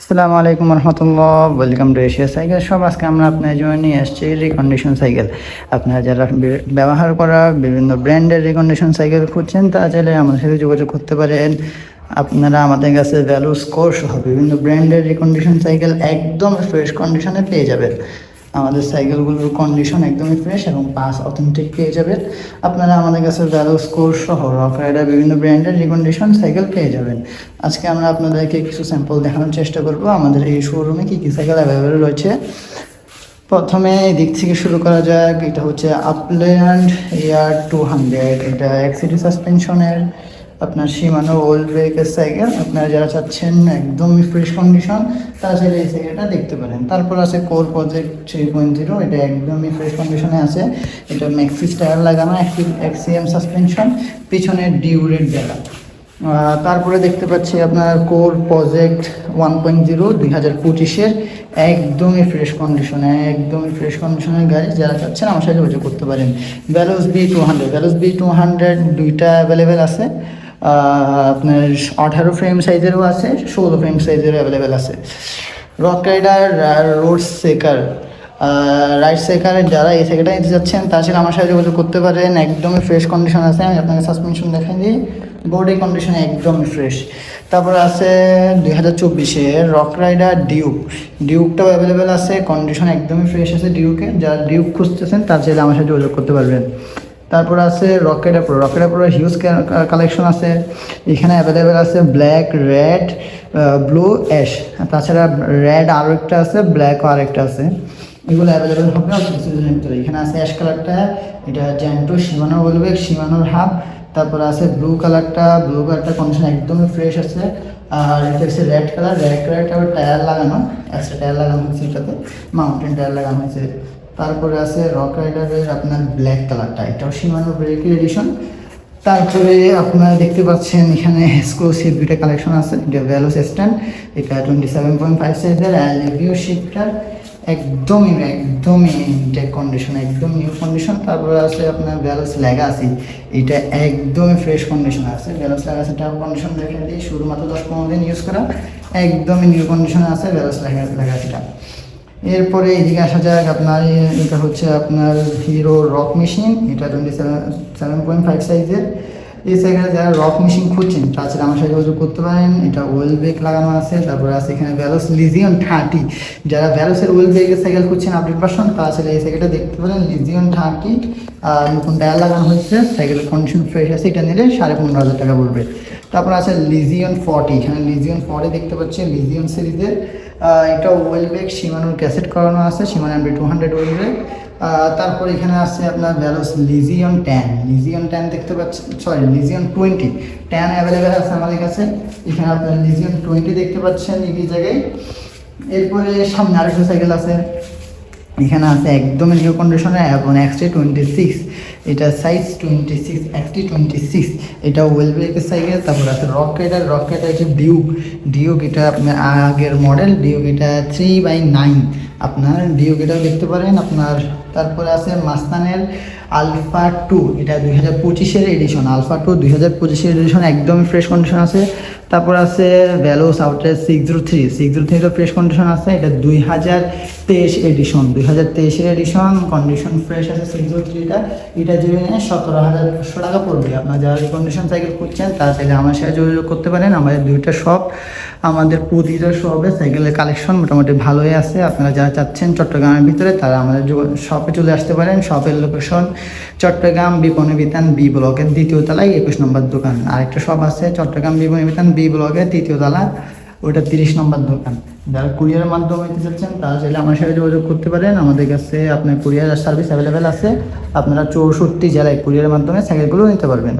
আসসালামু আলাইকুম রহমতুল্লাহ, ওয়েলকাম টু এশিয়া সাইকেল সব আজকে আমরা আপনার জন্য নিয়ে আসছি রিকন্ডিশন সাইকেল। আপনারা যারা ব্যবহার করা বিভিন্ন ব্র্যান্ডের রিকন্ডিশন সাইকেল খুঁজছেন তা চাইলে আমাদের সাথে যোগাযোগ করতে পারেন। আপনারা আমাদের কাছে ভ্যালু স্কোর সহ বিভিন্ন ব্র্যান্ডের রিকন্ডিশন সাইকেল একদম ফ্রেশ কন্ডিশনে পেয়ে যাবেন। আমাদের সাইকেলগুলোর কন্ডিশন একদমই ফ্রেশ এবং পাস অথেন্টিক পেয়ে যাবেন। আপনারা আমাদের কাছে ভ্যালু স্কোর সহ রক রাইডার বিভিন্ন ব্র্যান্ডের রিকন্ডিশন সাইকেল পেয়ে যাবেন। আজকে আমরা আপনাদেরকে কিছু স্যাম্পল দেখানোর চেষ্টা করব। আমাদের এই শোরুমে কী কী সাইকেল অ্যাভেলেবেল রয়েছে। প্রথমে দিক থেকে শুরু করা যাক। এটা হচ্ছে আপল্যান্ড এয়ার টু হান্ড্রেড এটা এক্সিডি সাসপেনশনের আপনার সীমানো ওল্ড ব্রেকের সাইকেল আপনারা যারা চাচ্ছেন একদমই ফ্রেশ কন্ডিশন তারা চাইলে এই সাইকেলটা দেখতে পারেন। তারপর আছে core project three point zero এটা একদমই ফ্রেশ কন্ডিশনে আছে। এটা ম্যাক্সিস টায়ার লাগানো এক্সিএম সাসপেনশন পিছনে ডিউরেট আহ, তারপরে দেখতে পাচ্ছি আপনার core project one point zero দুই হাজার পঁচিশের একদমই ফ্রেশ কন্ডিশনে একদমই ফ্রেশ কন্ডিশনের গাড়ি। যারা চাচ্ছেন আমার সাথে করতে পারেন। Veloce B two hundred Veloce B two hundred দুইটা অ্যাভেলেবেল আছে। আপনার আঠারো ফ্রেম সাইজেরও আছে, ষোলো ফ্রেম সাইজেরও অ্যাভেলেবেল আছে। Rock rider road seeker right সেকারে যারা এই সেকেন্ডটা নিতে যাচ্ছেন তাছাড়া আমার সাথে যোগাযোগ করতে পারেন। একদমই ফ্রেশ কন্ডিশন আছে, আমি আপনাকে সাসপেনশন দেখাই দিই। বডি কন্ডিশন একদমই ফ্রেশ তারপর আছে দুই হাজার চব্বিশে রক রাইডার ডিউক ডিউকটাও অ্যাভেলেবেল আছে কন্ডিশন একদমই ফ্রেশ আছে ডিউকে যারা ডিউক খুঁজতেছেন, তার চাইলে আমার সাথে যোগাযোগ করতে পারবেন। তারপর আছে rocket pro rocket pro huge collection আছে। এখানে অ্যাভেলেবেল আছে ব্ল্যাক রেড ব্লু অ্যাশ তাছাড়া রেড আরও একটা আছে ব্ল্যাক আর একটা আছে। এগুলো অ্যাভেলেবেল হবে এখানে আছে অ্যাশ কালারটা এটা জ্যান্টো সীমানো বলবে সীমানোর হাফ। তারপর আছে ব্লু কালারটা ব্লু কালারটা কন্ডিশন একদমই ফ্রেশ আছে। আর এটা হচ্ছে রেড কালার রেড কালারটা টায়ার লাগানো। এক্সট্রা টায়ার লাগানো হয়েছে এটাতে। মাউন্টেন টায়ার লাগানো হয়েছে। তারপরে আছে রক রাইডারের আপনার ব্ল্যাক কালারটা এটাও সীমানো ব্রেকের এডিশন তারপরে আপনারা দেখতে পাচ্ছেন এখানে এক্সক্লুসিভ দুইটা কালেকশন আছে, এটা ভ্যালোস স্ট্যান্ড এটা টোয়েন্টি সেভেন পয়েন্ট ফাইভ সাইজের রিভিউ শিফটার একদমই একদমই ইনটেক কন্ডিশন একদম নিউ কন্ডিশন তারপরে আছে আপনার ভ্যালোস লেগাসি এটা একদমই ফ্রেশ কন্ডিশন আছে। ভ্যালোস লেগাসিটা কন্ডিশন দেখে দিই, শুধুমাত্র দশ পনেরো দিন ইউজ করা। একদমই নিউ কন্ডিশনে আছে ভ্যালোস লেগাসিটা এরপরে এদিকে আসা যাক, আপনার এটা হচ্ছে আপনার হিরো রক মেশিন, এটা twenty seven seven point five সাইজের এই যারা রক মেশিন খুঁজছেন তাছাড়া আমার সাথে যোগাযোগ করতে পারেন। এটা ওয়েল ব্রেক লাগানো আছে, তারপরে আছে এখানে ভ্যালোস লিজিয়ন থার্টি যারা ভ্যালোসের ওয়েল ব্রেকের সাইকেল খুঁজছেন আপডেট পার্সন তাছাড়া এই সাইকেলটা দেখতে পারেন লিজিয়ন থার্টি আর নতুন টায়ার লাগানো হয়েছে সাইকেলের কন্ডিশন ফ্রেশ আছে, এটা নিলে সাড়ে পনেরো হাজার টাকা পড়বে। তারপর আছে লিজিয়ন ফর্টি এখানে লিজিয়ন ফর্টি দেখতে পাচ্ছেন লিজিয়ন সিরিজের এটা ওয়েল ব্রেক সিমানোর ক্যাসেট করানো আছে সিমান MB two hundred oil brake তারপর এখানে আছে আপনার ভ্যালোস লিজিয়ন ট্যান লিজিয়ন ট্যান দেখতে পাচ্ছেন sorry Legion twenty ten available আছে আমাদের কাছে। এখানে আপনার লিজিয়ন টোয়েন্টি দেখতে পাচ্ছেন এই জায়গায়। এরপরে সামনে আরেকটা সাইকেল আছে এখানে আছে একদম নিউ কন্ডিশনে এবং এক্সটি টোয়েন্টি সিক্স এটা size twenty six XT twenty six এটা ওয়েল ব্রেকের সাইকেল তারপর আছে রকেট আর রকেট আছে ডিউক ডিউক এটা আপনার আগের মডেল ডিউক এটা থ্রি বাই নাইন আপনার ডিউক এটাও দেখতে পারেন, আপনার তারপরে আছে মাস্তানের আলফা টু এটা দুই হাজার পঁচিশের এডিশন আলফা টু দুই হাজার পঁচিশের এডিশন একদমই ফ্রেশ কন্ডিশন আছে। তারপর আছে ভ্যালোস সাউটের six zero three six zero তো ফ্রেশ কন্ডিশন আছে, এটা দুই হাজার তেইশ এডিশন দুই হাজার তেইশের এডিশন কন্ডিশন ফ্রেশ আছে সিক্স জিরো থ্রিটা এটা যদি নেয় সতেরো হাজার একশো টাকা পড়বে। আপনার যারা কন্ডিশন সাইকেল করছেন তারা চাইলে আমার সাথে যোগাযোগ করতে পারেন, আমাদের দুইটা শপ আমাদের প্রতিটা শপে সাইকেলের কালেকশন মোটামুটি ভালোই আছে। আপনারা যারা চাচ্ছেন চট্টগ্রামের ভিতরে, তারা আমাদের শপে চলে আসতে পারেন। শপের লোকেশন চট্টগ্রাম বিপণী বিতান বি ব্লকের দ্বিতীয় তলায়, একুশ নম্বর দোকান। আরেকটা শপ আছে চট্টগ্রাম বিপণী বিতান বি ব্লকের তৃতীয় তলা ওটা তিরিশ নম্বর দোকান। যারা কুরিয়ারের মাধ্যমে নিতে চাচ্ছেন, তারা চাইলে আমার সাথে যোগাযোগ করতে পারেন। আমাদের কাছে আপনার কুরিয়ার সার্ভিস অ্যাভেলেবেল আছে। আপনারা চৌষট্টি জেলায় কুরিয়ারের মাধ্যমে সাইকেলগুলো নিতে পারবেন।